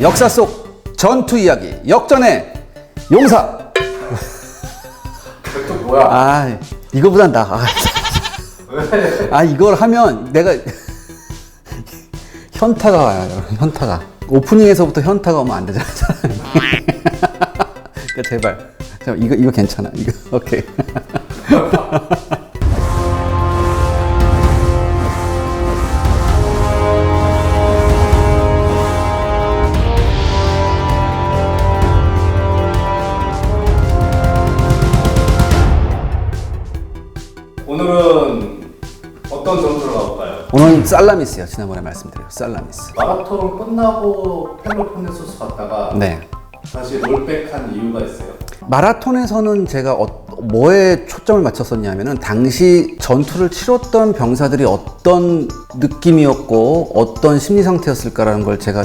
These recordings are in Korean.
역사 속 전투 이야기 역전의 용사. 뭐야? 아 이거보단 나 아, 아 이걸 하면 내가 현타가 와요. 여러분, 현타가. 오프닝에서부터 현타가 오면 안 되잖아 그러니까 제발. 제발 이거 이거 괜찮아. 이거 오케이 살라미스요 지난번에 말씀드려요 살라미스 마라톤 끝나고 펠로폰네소스 갔다가 네 다시 롤백한 이유가 있어요. 마라톤에서는 제가 어, 뭐에 초점을 맞췄었냐면은 당시 전투를 치렀던 병사들이 어떤 느낌이었고 어떤 심리 상태였을까라는 걸 제가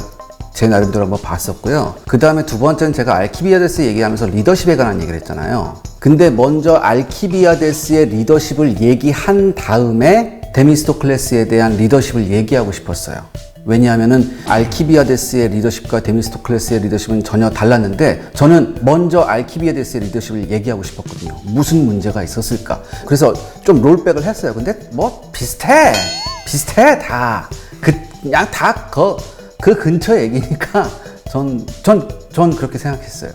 제 나름대로 한번 봤었고요. 그 다음에 두 번째는 제가 알키비아데스 얘기하면서 리더십에 관한 얘기를 했잖아요. 근데 먼저 알키비아데스의 리더십을 얘기한 다음에 데미스토클레스에 대한 리더십을 얘기하고 싶었어요. 왜냐하면은 알키비아데스의 리더십과 데미스토클레스의 리더십은 전혀 달랐는데 저는 먼저 알키비아데스의 리더십을 얘기하고 싶었거든요. 무슨 문제가 있었을까? 그래서 좀 롤백을 했어요. 근데 뭐 비슷해, 비슷해 다. 그 그냥 다그 그 근처 얘기니까 전 전 전 그렇게 생각했어요.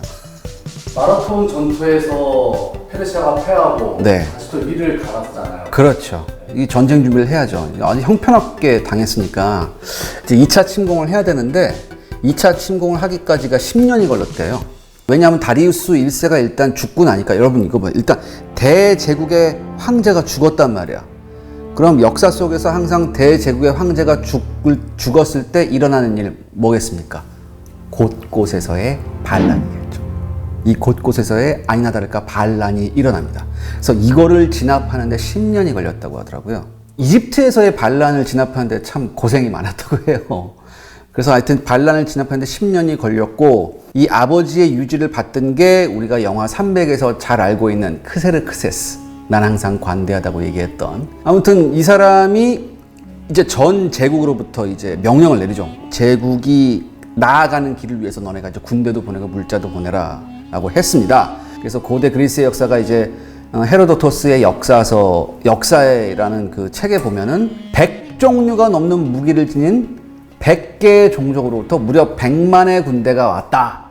마라톤 전투에서 페르시아가 패하고 네. 다시 또 위를 갈았잖아요. 그렇죠. 이 전쟁 준비를 해야죠. 아주 형편없게 당했으니까 이제 2차 침공을 해야 되는데 2차 침공을 하기까지가 10년이 걸렸대요. 왜냐하면 다리우스 1세가 일단 죽고 나니까 여러분 이거 봐. 일단 대제국의 황제가 죽었단 말이야. 그럼 역사 속에서 항상 대제국의 황제가 죽을, 죽었을 때 일어나는 일 뭐겠습니까? 곳곳에서의 반란이겠죠. 이 곳곳에서의 아니나 다를까 반란이 일어납니다. 그래서 이거를 진압하는데 10년이 걸렸다고 하더라고요. 이집트에서의 반란을 진압하는데 참 고생이 많았다고 해요. 그래서 하여튼 반란을 진압하는데 10년이 걸렸고 이 아버지의 유지를 받던 게 우리가 영화 300에서 잘 알고 있는 크세르크세스. 난 항상 관대하다고 얘기했던. 아무튼 이 사람이 이제 전 제국으로부터 이제 명령을 내리죠. 제국이 나아가는 길을 위해서 너네가 이제 군대도 보내고 물자도 보내라 라고 했습니다. 그래서 고대 그리스의 역사가 이제 어, 헤로도토스의 역사서 역사에라는 그 책에 보면은 100종류가 넘는 무기를 지닌 100개의 종족으로부터 무려 100만의 군대가 왔다.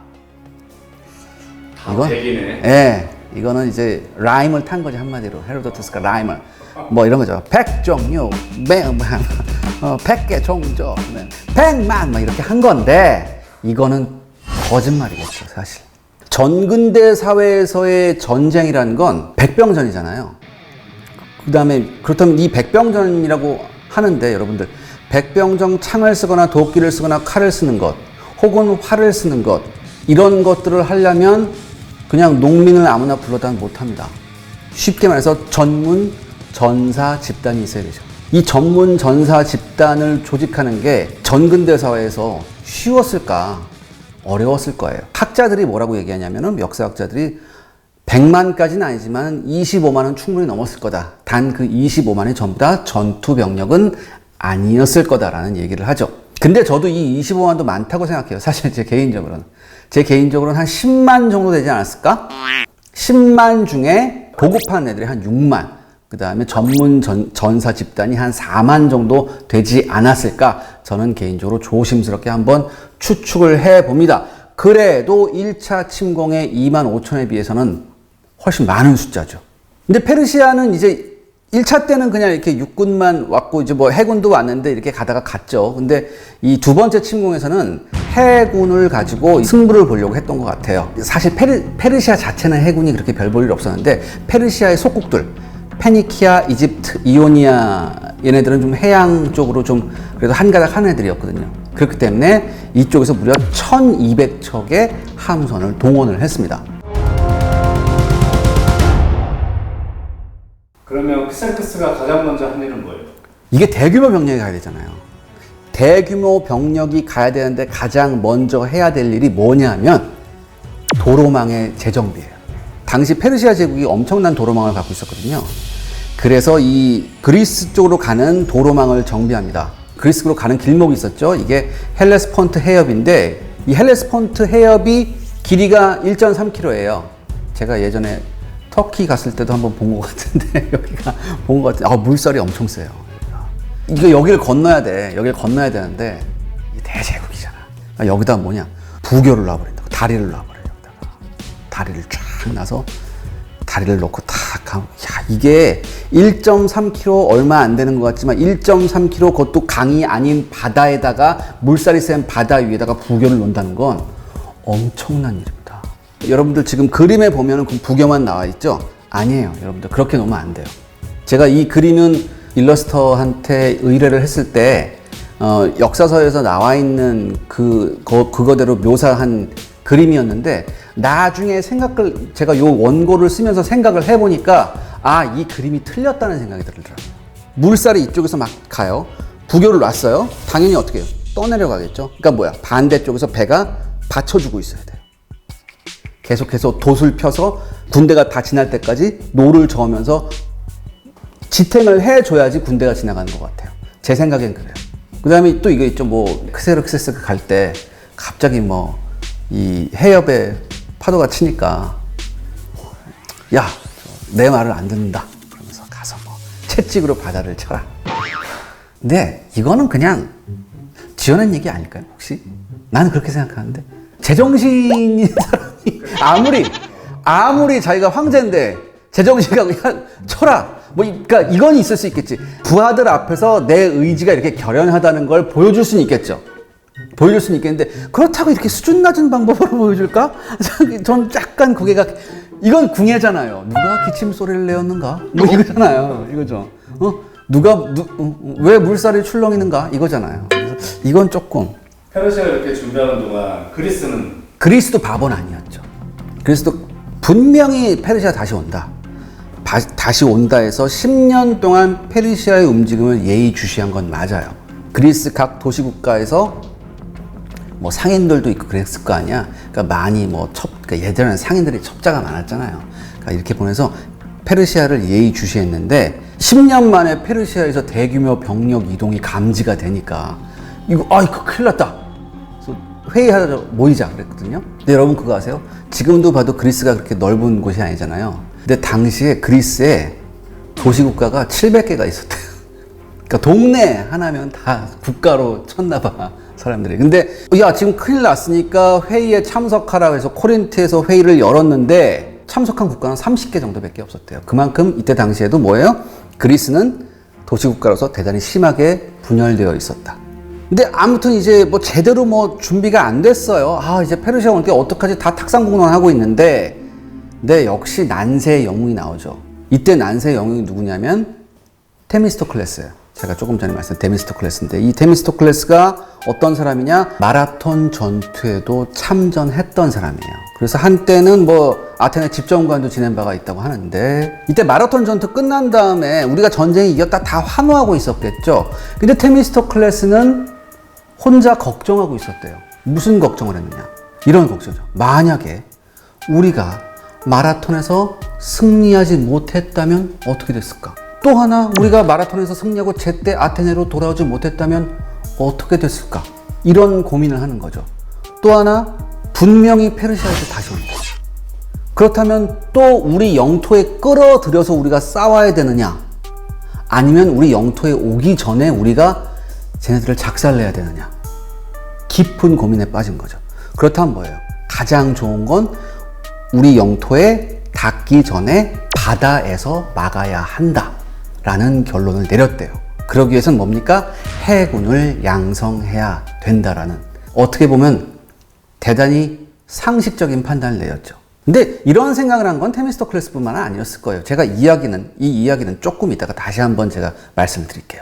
다 이건? 예, 이거는 이제 라임을 탄 거지 한마디로 헤로도토스가 라임을 뭐 이런 거죠. 백종류, 백만, 어, 백개 종족, 네. 백만 막 이렇게 한 건데 이거는 거짓말이겠죠 사실. 전근대 사회에서의 전쟁이라는 건 백병전이잖아요. 그 다음에 그렇다면 이 백병전이라고 하는데 여러분들 백병전 창을 쓰거나 도끼를 쓰거나 칼을 쓰는 것 혹은 활을 쓰는 것 이런 것들을 하려면 그냥 농민을 아무나 불러다 못합니다. 쉽게 말해서 전문 전사 집단이 있어야 되죠. 이 전문 전사 집단을 조직하는 게 전근대 사회에서 쉬웠을까? 어려웠을 거예요. 학자들이 뭐라고 얘기하냐면은 역사학자들이 100만까지는 아니지만 25만은 충분히 넘었을 거다. 단 그 25만이 전부 다 전투 병력은 아니었을 거다라는 얘기를 하죠. 근데 저도 이 25만도 많다고 생각해요. 사실 제 개인적으로는. 제 개인적으로는 한 10만 정도 되지 않았을까? 10만 중에 보급한 애들이 한 6만. 그 다음에 전문 전, 전사 집단이 한 4만 정도 되지 않았을까? 저는 개인적으로 조심스럽게 한번 추측을 해 봅니다. 그래도 1차 침공의 2만 5천에 비해서는 훨씬 많은 숫자죠. 근데 페르시아는 이제 1차 때는 그냥 이렇게 육군만 왔고 이제 뭐 해군도 왔는데 이렇게 가다가 갔죠. 근데 이 두 번째 침공에서는 해군을 가지고 승부를 보려고 했던 것 같아요. 사실 페르, 페르시아 자체는 해군이 그렇게 별 볼 일 없었는데 페르시아의 속국들 페니키아, 이집트, 이오니아 얘네들은 좀 해양 쪽으로 좀 그래도 한가닥 하는 애들이었거든요. 그렇기 때문에 이쪽에서 무려 1200척의 함선을 동원을 했습니다. 그러면 크셀크스가 가장 먼저 한 일은 뭐예요? 이게 대규모 병력이 가야 되잖아요. 대규모 병력이 가야 되는데 가장 먼저 해야 될 일이 뭐냐면 도로망의 재정비예요. 당시 페르시아 제국이 엄청난 도로망을 갖고 있었거든요. 그래서 이 그리스 쪽으로 가는 도로망을 정비합니다. 그리스로 가는 길목이 있었죠. 이게 헬레스폰트 해협인데 이 헬레스폰트 해협이 길이가 1.3km예요. 제가 예전에 터키 갔을 때도 한번 본 것 같은데 여기가 본 것 같은데 아 물살이 엄청 세요. 이거 여기를 건너야 돼. 여기를 건너야 되는데 대제국이잖아. 아, 여기다 뭐냐 부교를 놔버린다고 다리를 놔버려 여기다가 다리를 쫙 놔서 다리를 놓고 탁 가면 야 이게 1.3km 얼마 안 되는 것 같지만 1.3km 그것도 강이 아닌 바다에다가 물살이 센 바다 위에다가 부교를 놓는다는 건 엄청난 일입니다. 여러분들 지금 그림에 보면은 그 부교만 나와 있죠? 아니에요. 여러분들 그렇게 놓으면 안 돼요. 제가 이 그림은 일러스터한테 의뢰를 했을 때 어, 역사서에서 나와 있는 그 거, 그거대로 묘사한 그림이었는데 나중에 생각을 제가 요 원고를 쓰면서 생각을 해보니까 아 이 그림이 틀렸다는 생각이 들더라고요. 물살이 이쪽에서 막 가요. 부교를 놨어요. 당연히 어떻게 해요? 떠내려가겠죠. 그러니까 뭐야 반대쪽에서 배가 받쳐주고 있어야 돼요. 계속해서 돛을 펴서 군대가 다 지날 때까지 노를 저으면서 지탱을 해줘야지 군대가 지나가는 것 같아요. 제 생각엔 그래요. 그 다음에 또 이거 있죠. 뭐, 크세르크세스 갈 때 갑자기 뭐, 이 해협에 파도가 치니까, 야, 내 말을 안 듣는다. 그러면서 가서 뭐, 채찍으로 바다를 쳐라. 근데 이거는 그냥 지어낸 얘기 아닐까요, 혹시? 나는 그렇게 생각하는데. 제정신인 사람이 아무리, 아무리 자기가 황제인데 제정신이 그냥 쳐라. 뭐, 이- 그러니까 이건 있을 수 있겠지. 부하들 앞에서 내 의지가 이렇게 결연하다는 걸 보여줄 수는 있겠죠. 보여줄 수는 있겠는데 그렇다고 이렇게 수준 낮은 방법으로 보여줄까? 전 약간 그게가 이건 궁예잖아요. 누가 기침 소리를 내었는가? 뭐 이거잖아요. 이거죠. 어? 누가 누, 어, 왜 물살이 출렁이는가? 이거잖아요. 그래서 이건 조금 페르시아가 이렇게 준비하는 동안 그리스는 그리스도 바보는 아니었죠. 그리스도 분명히 페르시아 다시 온다. 바- 다시 온다 해서 10년 동안 페르시아의 움직임을 예의주시한 건 맞아요. 그리스 각 도시국가에서 뭐 상인들도 있고 그랬을 거 아니야. 그러니까 많이 뭐 첩, 그러니까 예전에는 상인들이 첩자가 많았잖아요. 그러니까 이렇게 보내서 페르시아를 예의주시했는데 10년 만에 페르시아에서 대규모 병력 이동이 감지가 되니까 이거 아 이거 큰일 났다. 그래서 회의하자 모이자 그랬거든요. 근데 여러분 그거 아세요? 지금도 봐도 그리스가 그렇게 넓은 곳이 아니잖아요. 근데 당시에 그리스에 도시국가가 700개가 있었대요. 그러니까 동네 하나면 다 국가로 쳤나 봐 사람들이. 근데 야 지금 큰일 났으니까 회의에 참석하라고 해서 코린트에서 회의를 열었는데 참석한 국가는 30개 정도밖에 없었대요. 그만큼 이때 당시에도 뭐예요? 그리스는 도시국가로서 대단히 심하게 분열되어 있었다. 근데 아무튼 이제 뭐 제대로 뭐 준비가 안 됐어요. 아 이제 페르시아 오니까 어떡하지? 다 탁상공론하고 있는데, 근데 역시 난세의 영웅이 나오죠. 이때 난세의 영웅이 누구냐면 테미스토클레스예요. 제가 조금 전에 말씀드린 테미스토클레스인데 이 테미스토클레스가 어떤 사람이냐? 마라톤 전투에도 참전했던 사람이에요. 그래서 한때는 뭐 아테네 집정관도 지낸 바가 있다고 하는데 이때 마라톤 전투 끝난 다음에 우리가 전쟁이 이겼다 다 환호하고 있었겠죠. 근데 테미스토클레스는 혼자 걱정하고 있었대요. 무슨 걱정을 했느냐? 이런 걱정이죠. 만약에 우리가 마라톤에서 승리하지 못했다면 어떻게 됐을까? 또 하나 우리가 마라톤에서 승리하고 제때 아테네로 돌아오지 못했다면 어떻게 됐을까? 이런 고민을 하는 거죠. 또 하나 분명히 페르시아에서 다시 온다. 그렇다면 또 우리 영토에 끌어들여서 우리가 싸워야 되느냐? 아니면 우리 영토에 오기 전에 우리가 쟤네들을 작살내야 되느냐? 깊은 고민에 빠진 거죠. 그렇다면 뭐예요? 가장 좋은 건 우리 영토에 닿기 전에 바다에서 막아야 한다. 라는 결론을 내렸대요. 그러기 위해서는 뭡니까? 해군을 양성해야 된다라는 어떻게 보면 대단히 상식적인 판단을 내렸죠. 근데 이런 생각을 한 건 테미스토클레스뿐만 아니었을 거예요. 제가 이야기는 이 이야기는 조금 이따가 다시 한번 제가 말씀을 드릴게요.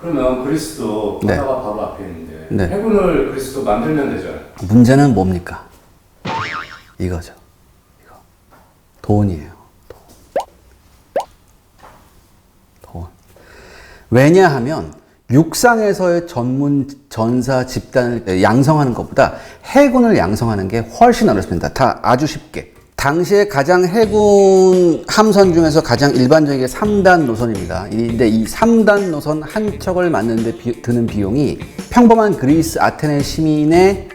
그러면 그리스도 네. 바다가 바로 앞에 있는데 네. 해군을 그리스도 만들면 되잖아요. 문제는 뭡니까? 이거죠. 돈이에요. 돈. 돈. 왜냐하면 육상에서의 전문 전사 집단을 양성하는 것보다 해군을 양성하는 게 훨씬 어렵습니다. 다 아주 쉽게. 당시에 가장 해군 함선 중에서 가장 일반적인 게 3단 노선입니다. 이- 근데 이 3단 노선 한 척을 만드는데 비- 드는 비용이 평범한 그리스 아테네 시민의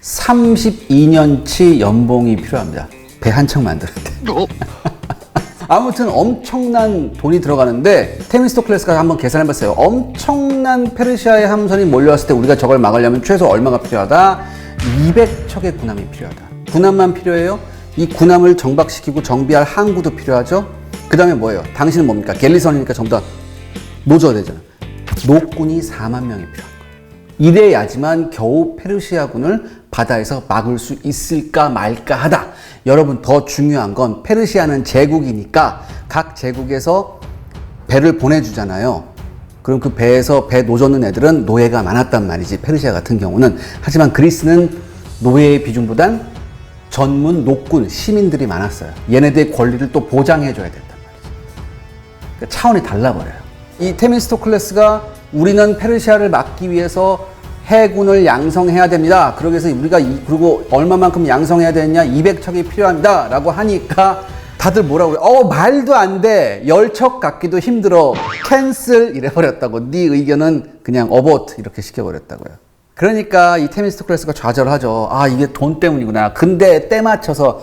32년치 연봉이 필요합니다. 배 한 척 만드는데. 아무튼 엄청난 돈이 들어가는데 테미스토클레스가 한번 계산해봤어요. 엄청난 페르시아의 함선이 몰려왔을 때 우리가 저걸 막으려면 최소 얼마가 필요하다? 200척의 군함이 필요하다. 군함만 필요해요? 이 군함을 정박시키고 정비할 항구도 필요하죠? 그 다음에 뭐예요? 당신은 뭡니까? 갤리선이니까 다 노져야 되잖아. 노군이 4만 명이 필요한 거예요. 이래야지만 겨우 페르시아군을 바다에서 막을 수 있을까 말까 하다. 여러분 더 중요한 건 페르시아는 제국이니까 각 제국에서 배를 보내주잖아요. 그럼 그 배에서 배 노젓는 애들은 노예가 많았단 말이지 페르시아 같은 경우는 하지만 그리스는 노예의 비중보단 전문 노군 시민들이 많았어요. 얘네들의 권리를 또 보장해줘야 된단 말이죠. 그러니까 차원이 달라버려요. 이 테미스토클레스가 우리는 페르시아를 막기 위해서 해군을 양성해야 됩니다. 그러기 위해서 우리가 이, 그리고 얼마만큼 양성해야 되느냐? 200척이 필요합니다. 라고 하니까 다들 뭐라고 그래? 어, 말도 안 돼. 열척 갖기도 힘들어. 캔슬 이래버렸다고. 네 의견은 그냥 어보트 이렇게 시켜버렸다고요. 그러니까 이 테미스토클레스가 좌절하죠. 아, 이게 돈 때문이구나. 근데 때 맞춰서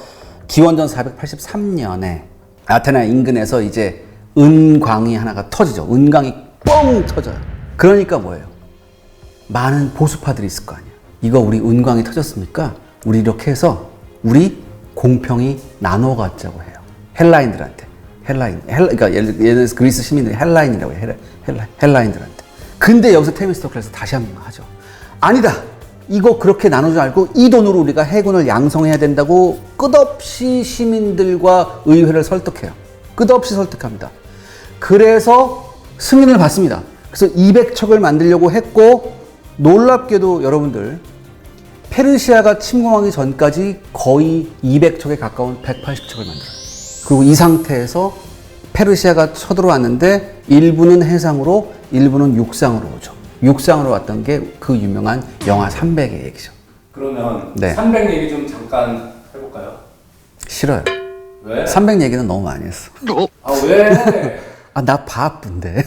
기원전 483년에 아테네 인근에서 이제 은광이 하나가 터지죠. 은광이 뻥 터져요. 그러니까 뭐예요? 많은 보수파들이 있을 거 아니야. 이거 우리 은광이 터졌습니까? 우리 이렇게 해서 우리 공평히 나눠 갖자고 해요. 헬라인들한테. 헬라인. 헬, 그러니까 예를, 들어서 그리스 시민들이 헬라인이라고 해요. 헬라, 헬라, 헬라인들한테. 근데 여기서 테미스토클레스 다시 한 번 하죠. 아니다. 이거 그렇게 나누지 말고 이 돈으로 우리가 해군을 양성해야 된다고 끝없이 시민들과 의회를 설득해요. 끝없이 설득합니다. 그래서 승인을 받습니다. 그래서 200척을 만들려고 했고 놀랍게도 여러분들 페르시아가 침공하기 전까지 거의 200척에 가까운 180척을 만들어요. 그리고 이 상태에서 페르시아가 쳐들어왔는데 일부는 해상으로 일부는 육상으로 오죠. 육상으로 왔던 게 그 유명한 영하 300의 얘기죠. 그러면 네. 300 얘기 좀 잠깐 해볼까요? 싫어요. 왜? 300 얘기는 너무 많이 했어. 아 왜? 아, 나 바쁜데.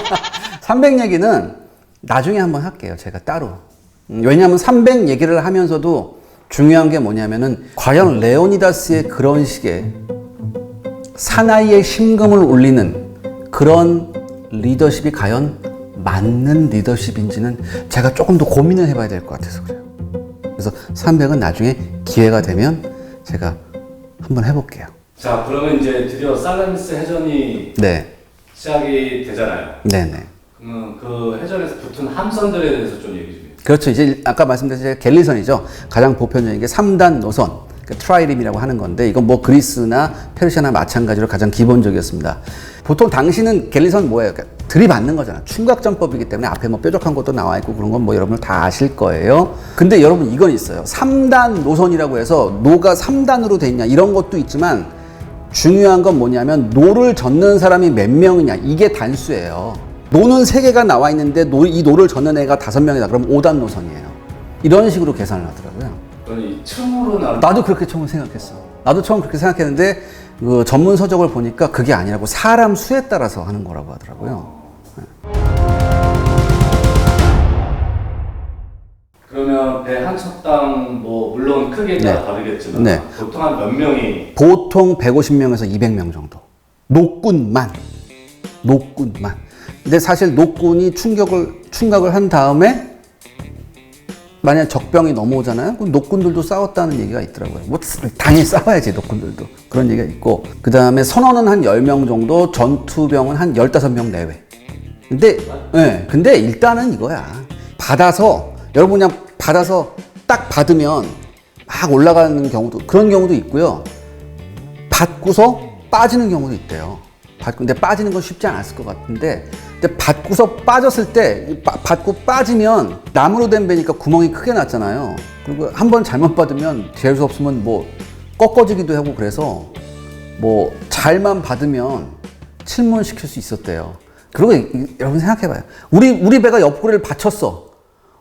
300 얘기는 나중에 한번 할게요. 제가 따로. 음, 왜냐하면 300 얘기를 하면서도 중요한 게 뭐냐면은 과연 레오니다스의 그런 식의 사나이의 심금을 울리는 그런 리더십이 과연 맞는 리더십인지는 제가 조금 더 고민을 해봐야 될 것 같아서 그래요. 그래서 300은 나중에 기회가 되면 제가 한번 해볼게요. 자 그러면 이제 드디어 살라미스 해전이 네. 시작이 되잖아요. 네네. 그러면 그 해전에서 붙은 함선들에 대해서 좀 얘기 좀 해주세요. 그렇죠. 이제 아까 말씀드린 갤리선이죠. 가장 보편적인 게 3단 노선, 그 트라이림이라고 하는 건데 이건 뭐 그리스나 페르시아나 마찬가지로 가장 기본적이었습니다. 보통 당시는 갤리선 뭐예요? 그러니까 들이받는 거잖아. 충각전법이기 때문에 앞에 뭐 뾰족한 것도 나와 있고 그런 건 뭐 여러분들 다 아실 거예요. 근데 여러분 이건 있어요. 3단 노선이라고 해서 노가 3단으로 돼 있냐 이런 것도 있지만 중요한 건 뭐냐면 노를 젓는 사람이 몇 명이냐 이게 단수예요. 노는 세 개가 나와 있는데 노, 이 노를 젓는 애가 다섯 명이다. 그럼 5단 노선이에요. 이런 식으로 계산을 하더라고요. 층으로 나눈 나도 그렇게 처음 생각했어. 나도 처음 그렇게 생각했는데 그 전문 서적을 보니까 그게 아니라고 사람 수에 따라서 하는 거라고 하더라고요. 그러면 배 한 척당 뭐 물론 크기에 따라 네. 다르겠지만 네. 보통 한 몇 명이 보통 150명에서 200명 정도. 노군만. 노군만. 근데 사실 노군이 충격을, 충격을 한 다음에 만약 적병이 넘어오잖아요? 그럼 노군들도 싸웠다는 얘기가 있더라고요. 뭐, 당연히 싸워야지, 노군들도. 그런 얘기가 있고. 그 다음에 선원은 한 10명 정도, 전투병은 한 15명 내외. 근데, 예, 근데 일단은 이거야. 받아서, 여러분 그냥 받아서 딱 받으면 막 올라가는 경우도, 그런 경우도 있고요. 받고서 빠지는 경우도 있대요. 받 근데 빠지는 건 쉽지 않았을 것 같은데, 근데 받고서 빠졌을 때, 빠- 받고 빠지면 나무로 된 배니까 구멍이 크게 났잖아요. 그리고 한 번 잘못 받으면 재울 수 없으면 뭐 꺾어지기도 하고 그래서 뭐 잘만 받으면 침몰시킬 수 있었대요. 그리고 여러분 생각해봐요. 우리 우리 배가 옆구리를 받쳤어.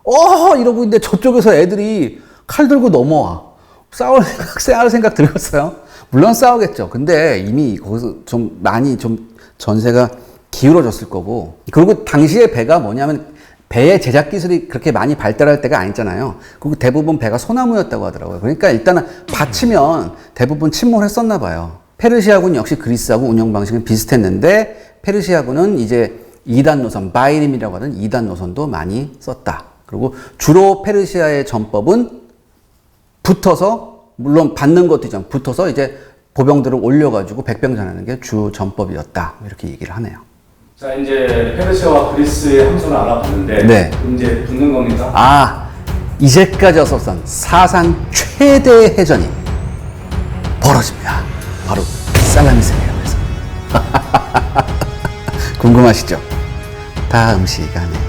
어 이러고 있는데 저쪽에서 애들이 칼 들고 넘어와. 싸울 생각, 싸울 생각 들었어요? 물론 싸우겠죠. 근데 이미 거기서 좀 많이 좀 전세가 기울어졌을 거고. 그리고 당시에 배가 뭐냐면 배의 제작 기술이 그렇게 많이 발달할 때가 아니잖아요. 그리고 대부분 배가 소나무였다고 하더라고요. 그러니까 일단은 받치면 대부분 침몰했었나 봐요. 페르시아군 역시 그리스하고 운영 방식은 비슷했는데 페르시아군은 이제 2단 노선, 바이림이라고 하는 2단 노선도 많이 썼다. 그리고 주로 페르시아의 전법은 붙어서 물론 받는 것도 있지만 붙어서 이제 보병들을 올려가지고 백병전하는 게 주 전법이었다 이렇게 얘기를 하네요. 자 이제 페르시아와 그리스의 함선을 알아봤는데 네. 이제 붙는 겁니까? 아 이제까지 없었던 사상 최대의 해전이 벌어집니다. 바로 살라미스예요. 그래서 궁금하시죠? 다음 시간에.